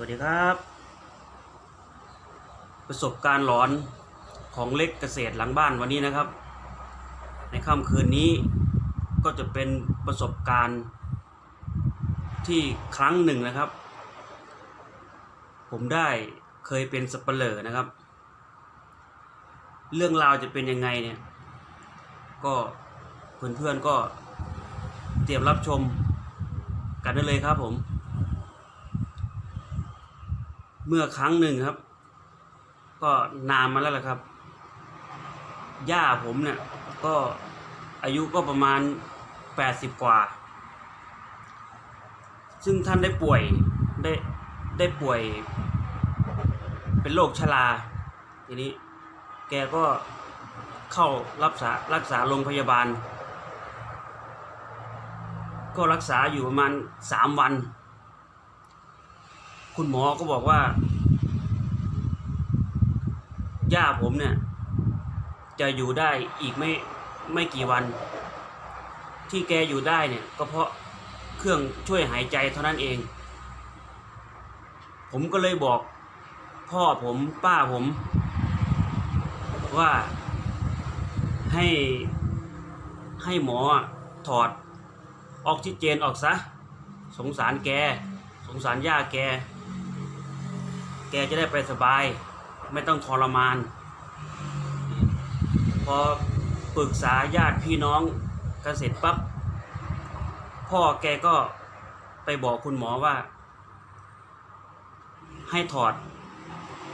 วัสดีครับ ประสบการณ์หลอนของเล็กเกษตรหลังบ้านวันนี้นะครับ ในค่ำคืนนี้ก็จะเป็นประสบการณ์ที่ครั้งหนึ่งนะครับ ผมได้เคยเป็นสับเปลอนะครับ เรื่องราวจะเป็นยังไงเนี่ย ก็เพื่อนๆก็เตรียมรับชมกันได้เลยครับผม เมื่อครั้งหนึ่งครับ ก็นานมาแล้วแหละครับย่าผมเนี่ยก็อายุก็ประมาณแปดสิบกว่า ซึ่งท่านได้ป่วยได้ได้ป่วย เป็นโรคชรา ทีนี้แกก็เข้ารับษารักษาโรงพยาบาล ก็รักษาอยู่ประมาณสามวัน คุณหมอก็บอกว่าย่าผมเนี่ย จะอยู่ได้อีกไม่ไม่กี่วัน ที่แกอยู่ได้เนี่ย ก็เพราะเครื่องช่วยหายใจเท่านั้นเอง ผมก็เลยบอกพ่อผมป้าผม ว่าให้ให้หมอถอดออกซิเจนออกซะ สงสารแก สงสารย่าแก แกจะได้ไปสบาย ไม่ต้องทรมาน พอปรึกษาญาติพี่น้องกันเสร็จปั๊บพ่อแกก็ไปบอกคุณหมอว่า ให้ถอด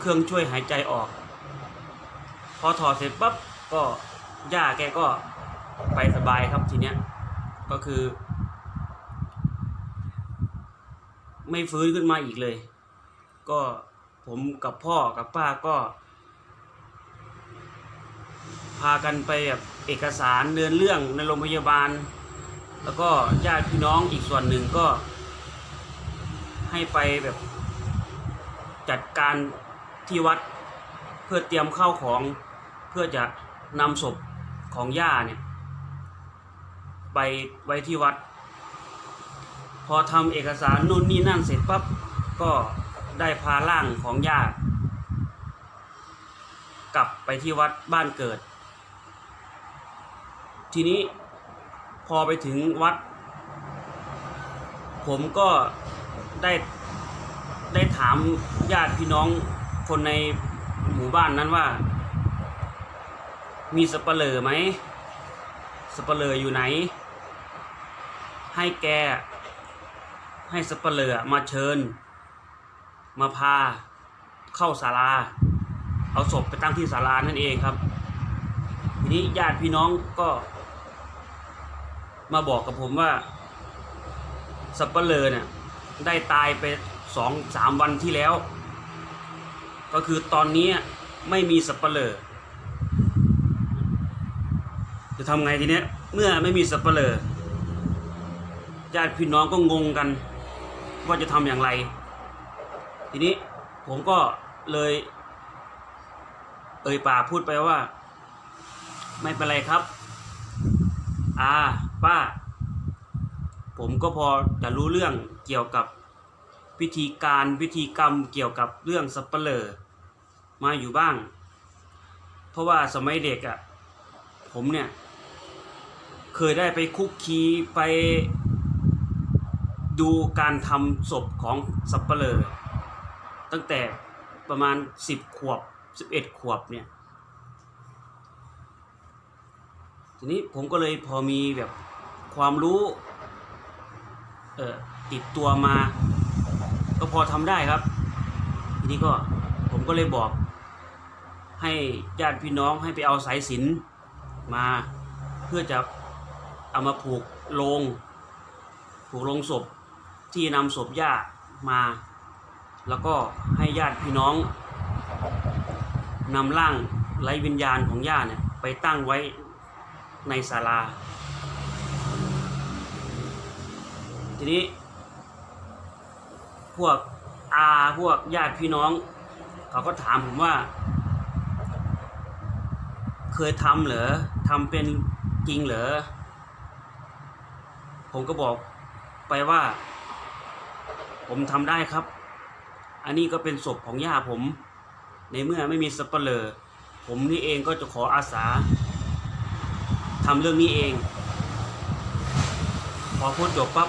เครื่องช่วยหายใจออก พอถอดเสร็จปั๊บก็ย่าแกก็ไปสบายครับทีเนี้ยก็คือ ไม่ฟื้นขึ้นมาอีกเลย ก็ ผมกับพ่อกับป้าก็ พากันไปแบบเอกสารเดินเรื่องในโรงพยาบาล แล้วก็ญาติพี่น้องอีกส่วนหนึ่งก็ ให้ไปแบบจัดการที่วัดเพื่อเตรียมข้าวของเพื่อจะนำศพของย่าเนี่ยไปไว้ที่วัด พอทำเอกสารนู่นนี่นั่นเสร็จปั๊บก็ ได้พาร่างของย่ากลับไปที่วัดบ้านเกิด ทีนี้พอไปถึงวัด ผมก็ได้ได้ถามญาติพี่น้องคนในหมู่บ้านนั้นว่า มีสปเหร่อไหมสปเหร่ออยู่ไหน ให้แก ให้สปเหร่อมาเชิญ มาพาเข้าศาลา เอาศพไปตั้งที่ศาลานั่นเองครับ ทีนี้ญาติพี่น้องก็ มาบอกกับผมว่าสับเปลือเนี่ยได้ตายไปสองสามวันที่แล้ว ก็คือตอนนี้ไม่มีสับเปลือจะทำไงทีเนี้ยเมื่อไม่มีสับเปลือญาติพี่น้องก็งงกัน ว่าจะทำอย่างไร ทีนี้ผมก็เลย เอ่ยปากพูดไปว่า ไม่เป็นไรครับ อาป้า ผมก็พอจะรู้เรื่องเกี่ยวกับพิธีการพิธีกรรมเกี่ยวกับเรื่องสัปเหร่อมาอยู่บ้าง เพราะว่าสมัยเด็กอะ่ะ ผมเนี่ย เคยได้ไปคุกคีไปดูการทำศพของสัปเหร่อ ตั้งแต่ประมาณสิบขวบสิบเอ็ดขวบเนี่ย ทีนี้ผมก็เลยพอมีแบบความรู้เอ่อติดตัวมา ก็พอทำได้ครับ ทีนี้ก็ผมก็เลยบอกให้ญาติพี่น้องให้ไปเอาสายสินมาเพื่อจะเอามาผูกโลงผูกโลงศพที่นำศพญาติมา แล้วก็ให้ญาติพี่น้องนำร่างไร้วิญญาณของญาติเนี่ยไปตั้งไว้ในศาลา ทีนี้ พวกอาพวกญาติพี่น้อง เขาก็ถามผมว่า เคยทำเหรอทำเป็นจริงเหรอ ผมก็บอกไปว่า ผมทำได้ครับ อันนี้ก็เป็นศพของย่าผม ในเมื่อไม่มีสปเหรอผมนี่เองก็จะขออาสาทำเรื่องนี้เอง พอพูดจบปั๊บ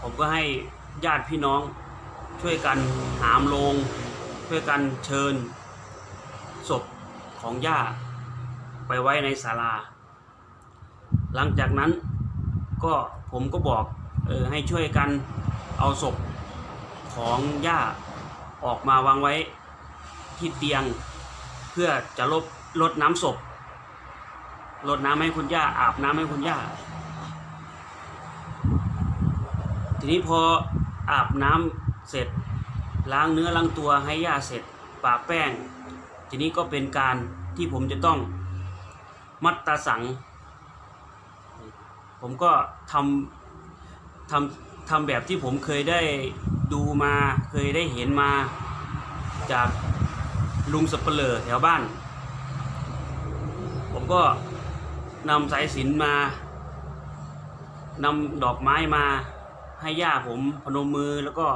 ผมก็ให้ญาติพี่น้องช่วยกันหามลง ช่วยกันเชิญศพของย่าไปไว้ในศาลา หลังจากนั้นก็ผมก็บอกออให้ช่วยกันเอาศพ ของย่าออกมาวางไว้ที่เตียง เพื่อจะลดลดน้ำศพลดน้ำให้คุณย่าอาบน้ำให้คุณย่า ทีนี้พออาบน้ำเสร็จ ล้างเนื้อล้างตัวให้ย่าเสร็จปะแป้ง ทีนี้ก็เป็นการที่ผมจะต้องมัดตาสัง ผมก็ทำทำทำแบบที่ผมเคยได้ ดูมาเคยได้เห็นมาจากลุงสเปเหร่อแถวบ้าน ผมก็นำสายสินมานำดอกไม้มาให้ย่าผมพนมมือแล้วก็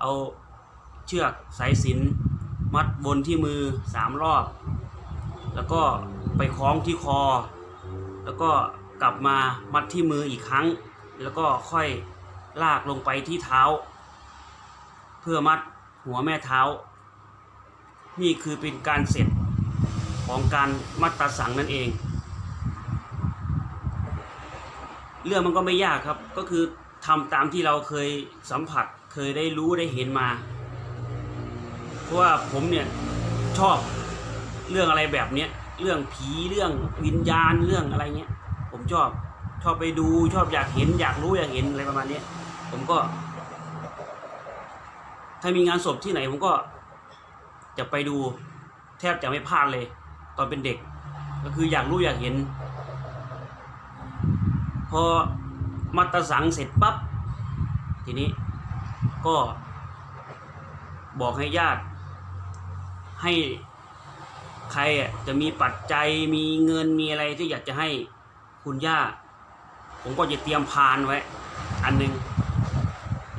เอาเชือกสายสินมัดบนที่มือสามรอบ แล้วก็ไปคล้องที่คอ แล้วก็กลับมามัดที่มืออีกครั้ง แล้วก็ค่อยลากลงไปที่เท้า เพื่อมัดหัวแม่เท้า นี่คือเป็นการเสร็จของการมัดตาสังนั่นเอง เรื่องมันก็ไม่ยากครับ ก็คือทำตามที่เราเคยสัมผัสเคยได้รู้ได้เห็นมา เพราะว่าผมเนี่ยชอบเรื่องอะไรแบบเนี้ยเรื่องผีเรื่องวิญญาณเรื่องอะไรเงี้ย ผมชอบชอบไปดูชอบอยากเห็นอยากรู้อยากเห็นอะไรประมาณนี้ผมก็ ถ้ามีงานศพที่ไหนผมก็จะไปดูแทบจะไม่พลาดเลย ตอนเป็นเด็ก ก็คืออยากรู้อยากเห็น พอมัตสังเสร็จปั๊บทีนี้ก็บอกให้ญาติ ให้ใครอะจะมีปัจจัยมีเงินมีอะไรที่อยากจะให้คุณย่า ผมก็จะเตรียมพานไว้ อันหนึ่ง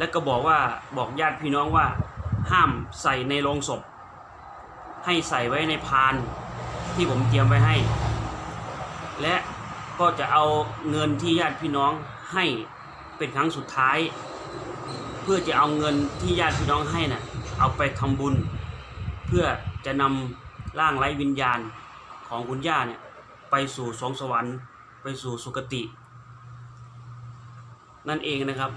แล้วก็บอกว่าบอกญาติพี่น้องว่า ห้ามใส่ในโลงศพ ให้ใส่ไว้ในพานที่ผมเตรียมไว้ให้ และก็จะเอาเงินที่ญาติพี่น้องให้เป็นครั้งสุดท้าย เพื่อจะเอาเงินที่ญาติพี่น้องให้น่ะเอาไปทำบุญ เพื่อจะนำร่างไร้วิญญาณของคุณย่าเนี่ยไปสู่สวงสวรรค์ ไปสู่สุคติ นั่นเองนะครับ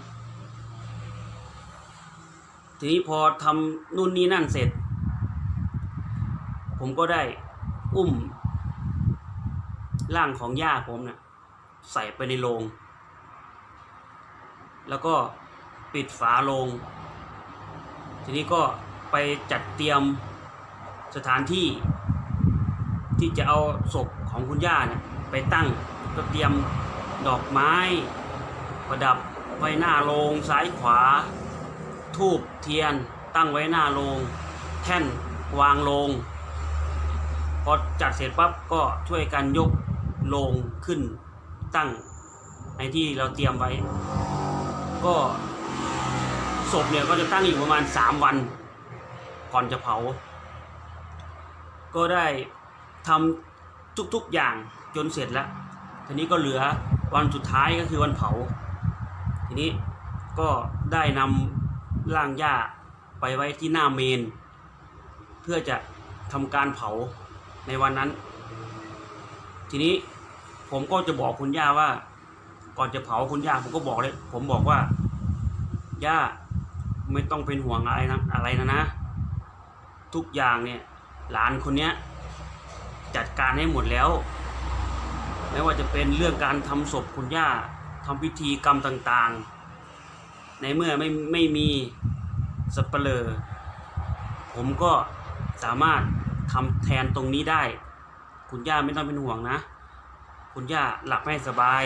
ทีนี้พอทำนู่นนี่นั่นเสร็จ ผมก็ได้อุ้ม ร่างของย่าผมเนี่ยใส่ไปในโลงแล้วก็ปิดฝาโลงทีนี้ก็ไปจัดเตรียมสถานที่ ที่จะเอาศพของคุณย่าเนี่ยไปตั้งก็เตรียมดอกไม้ ประดับไว้หน้าโลงซ้ายขวา ทูบเทียนตั้งไว้หน้าโลงแท่นวางโลงพอจัดเสร็จปั๊บก็ช่วยกันยกโลงขึ้นตั้งในที่เราเตรียมไว้ ก็ศพเนี่ยก็จะตั้งอยู่ประมาณสามวัน ก่อนจะเผา ก็ได้ทำทุกๆอย่างจนเสร็จแล้ว ทีนี้ก็เหลือวันสุดท้ายก็คือวันเผา ทีนี้ก็ได้นำ ร่างย่าไปไว้ที่หน้าเมน เพื่อจะทำการเผาในวันนั้น ทีนี้ผมก็จะบอกคุณย่าว่า ก่อนจะเผาคุณย่าผมก็บอกเลย ผมบอกว่าย่าไม่ต้องเป็นห่วงอะไรนะอะไรนะนะ ทุกอย่างเนี่ยหลานคนเนี้ยจัดการให้หมดแล้วไม่ว่าจะเป็นเรื่องการทำศพคุณย่าทำพิธีกรรมต่างๆ ในเมื่อไม่ไม่มีสปเปลอผมก็สามารถทำแทนตรงนี้ได้ คุณย่าไม่ต้องเป็นห่วงนะ คุณย่าหลับให้สบาย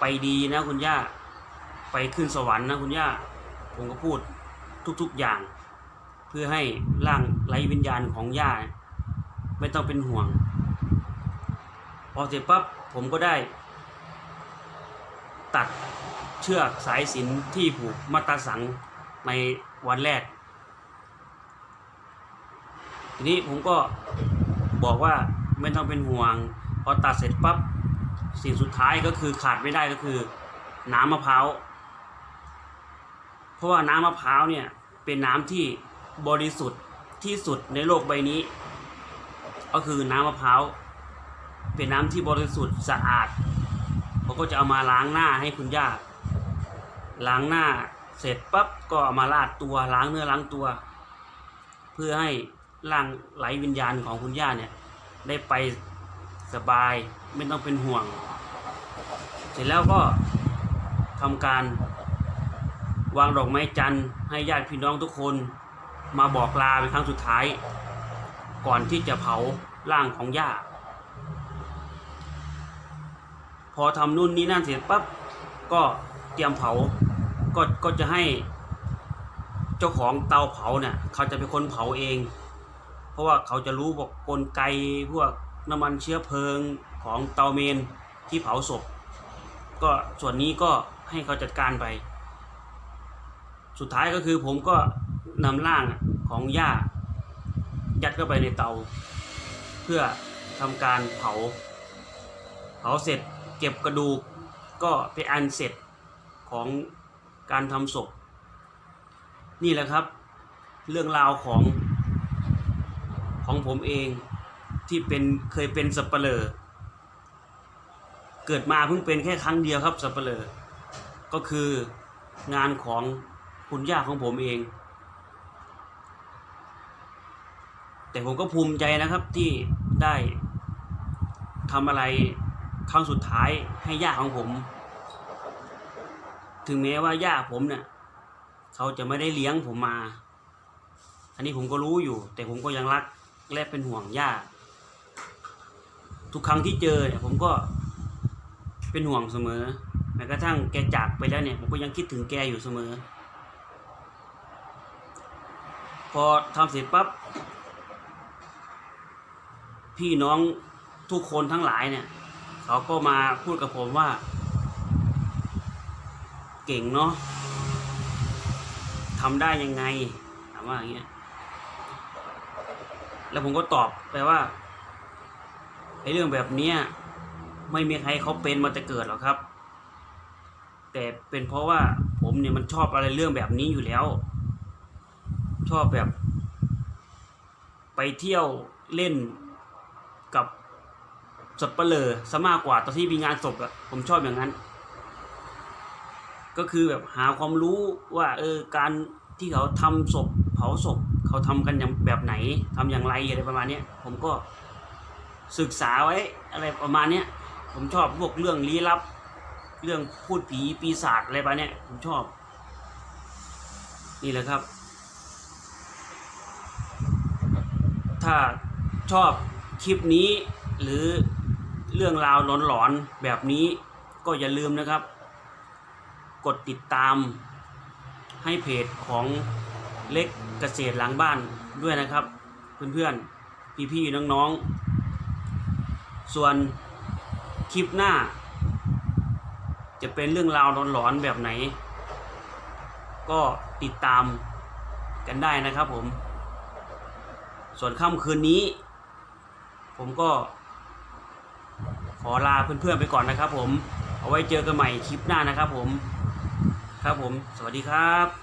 ไปดีนะคุณย่า ไปขึ้นสวรรค์นะคุณย่า ผมก็พูดทุกๆอย่าง เพื่อให้ร่างไร้วิญญาณของย่า ไม่ต้องเป็นห่วง พอเสร็จปั๊บผมก็ได้ ตัด เชือกสายสินที่ผูกมัตตาสังในวันแรก ทีนี้ผมก็บอกว่าไม่ต้องเป็นห่วง พอตัดเสร็จปั๊บสิ่งสุดท้ายก็คือขาดไม่ได้ก็คือ น้ำมะพร้าว เพราะว่าน้ำมะพร้าวเนี่ยเป็นน้ำที่บริสุทธิ์ที่สุดในโลกใบนี้ ก็คือน้ำมะพร้าวเป็นน้ำที่บริสุทธิ์สะอาดเขาก็จะเอามาล้างหน้าให้คุณย่า ล้างหน้าเสร็จปั๊บก็เอามาลาดตัวล้างเนื้อล้างตัว เพื่อให้ร่างไหลวิญญาณของคุณย่าเนี่ยได้ไปสบายไม่ต้องเป็นห่วง เสร็จแล้วก็ทำการ วางดอกไม้จันทร์ให้ญาติพี่น้องทุกคนมาบอกลาเป็นครั้งสุดท้าย ก่อนที่จะเผาร่างของย่า พอทำนู่นนี่นั่นเสร็จปั๊บก็ เตรียมเผา ก็ก็จะให้เจ้าของเตาเผาเนี่ยเขาจะเป็นคนเผาเอง เพราะว่าเขาจะรู้บอกกลไกพวกน้ำมันเชื้อเพลิงของเตาเมนที่เผาศพ ก็ส่วนนี้ก็ให้เขาจัดการไป สุดท้ายก็คือผมก็นำร่างของย่ายัดเข้าไปในเตา เพื่อทำการเผา เผาเสร็จเก็บกระดูกก็เป็นอันเสร็จ ของการทำศพ นี่แหละครับ เรื่องราวของของผมเองที่เป็นเคยเป็นสับเปลอเกิดมาเพิ่งเป็นแค่ครั้งเดียวครับสับเปลอก็คืองานของคุณย่าของผมเอง แต่ผมก็ภูมิใจนะครับที่ได้ทำอะไรครั้งสุดท้ายให้ย่าของผม ถึงแม้ว่าย่าผมเนี่ยเขาจะไม่ได้เลี้ยงผมมา อันนี้ผมก็รู้อยู่ แต่ผมก็ยังรักและเป็นห่วงย่า ทุกครั้งที่เจอเนี่ยผมก็เป็นห่วงเสมอแม้กระทั่งแกจากไปแล้วเนี่ยผมก็ยังคิดถึงแกอยู่เสมอ พอทำเสร็จปั๊บพี่น้องทุกคนทั้งหลายเนี่ย เขาก็มาพูดกับผมว่า เก่งเนาะทำได้ยังไงถามว่าอย่างเงี้ยแล้วผมก็ตอบไปว่าไอ้เรื่องแบบเนี้ยไม่มีใครเขาเป็นมาแต่เกิดหรอกครับ แต่เป็นเพราะว่าผมเนี่ยมันชอบอะไรเรื่องแบบนี้อยู่แล้ว ชอบแบบ ไปเที่ยวเล่นกับสับเปลือซะมากกว่าตอนที่มีงานศพอะผมชอบอย่างนั้น ก็คือแบบหาความรู้ว่าเออการที่เขาทำศพเผาศพเขาทำกันอย่างแบบไหนทำอย่างไรอะไรประมาณเนี้ยผมก็ศึกษาไว้อะไรประมาณเนี้ยผมชอบพวกเรื่องลี้ลับ เรื่องพูดผีปีศาจอะไรประมาณเนี้ยผมชอบ นี่แหละครับ ถ้าชอบคลิปนี้หรือเรื่องราวหลอนๆแบบนี้ก็อย่าลืมนะครับ กดติดตามให้เพจของเล็กเกษตรหลังบ้านด้วยนะครับ เพื่อนๆ พี่ๆ น้องๆ ส่วนคลิปหน้า จะเป็นเรื่องราวหลอนๆแบบไหน ก็ติดตามกันได้นะครับผม ส่วนค่ำคืนนี้ ผมก็ ขอลาเพื่อนๆไปก่อนนะครับผม เอาไว้เจอกันใหม่คลิปหน้านะครับผม ครับผม สวัสดีครับ